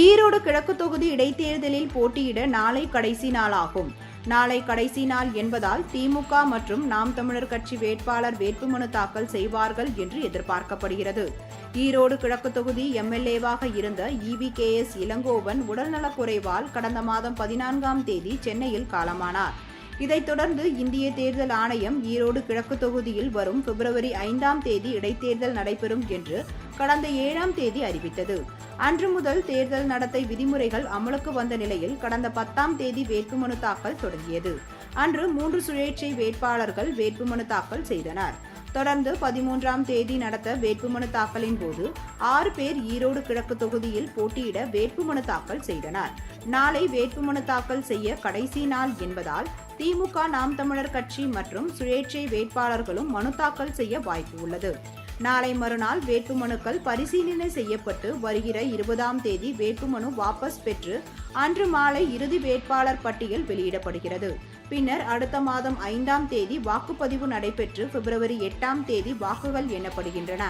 ஈரோடு கிழக்கு தொகுதி இடைத்தேர்தலில் போட்டியிட நாளை கடைசி நாளாகும். நாளை கடைசி நாள் என்பதால் திமுக மற்றும் நாம் தமிழர் கட்சி வேட்பாளர் வேட்புமனு தாக்கல் செய்வார்கள் என்று எதிர்பார்க்கப்படுகிறது. ஈரோடு கிழக்கு தொகுதி எம்எல்ஏவாக இருந்த E V K S Elangovan உடல்நலக்குறைவால் கடந்த மாதம் பதினான்காம் தேதி சென்னையில் காலமானார். இதைத் தொடர்ந்து இந்திய தேர்தல் ஆணையம் ஈரோடு கிழக்கு தொகுதியில் வரும் பிப்ரவரி ஐந்தாம் தேதி இடைத்தேர்தல் நடைபெறும் என்று கடந்த ஏழாம் தேதி அறிவித்தது. அன்று முதல் தேர்தல் நடத்தை விதிமுறைகள் அமலுக்கு வந்த நிலையில் கடந்த பத்தாம் தேதி வேட்புமனு தாக்கல் தொடங்கியது. அன்று மூன்று சுழேட்சை வேட்பாளர்கள் வேட்புமனு தாக்கல் செய்தனர். தொடர்ந்து பதிமூன்றாம் தேதி நடத்த வேட்புமனு தாக்கலின் போது ஆறு பேர் ஈரோடு கிழக்கு தொகுதியில் போட்டியிட வேட்புமனு தாக்கல் செய்தனர். நாளை வேட்புமனு தாக்கல் செய்ய கடைசி நாள் என்பதால் திமுக நாம் தமிழர் கட்சி மற்றும் சுயேட்சை வேட்பாளர்களும் மனு தாக்கல் செய்ய வாய்ப்பு உள்ளது. நாளை மறுநாள் வேட்புமனுக்கள் பரிசீலனை செய்யப்பட்டு வருகிற இருபதாம் தேதி வேட்புமனு வாபஸ் பெற்று அன்று மாலை இறுதி வேட்பாளர் பட்டியல் வெளியிடப்படுகிறது. பின்னர் அடுத்த மாதம் ஐந்தாம் தேதி வாக்குப்பதிவு நடைபெற்று பிப்ரவரி எட்டாம் தேதி வாக்குகள் எண்ணப்படுகின்றன.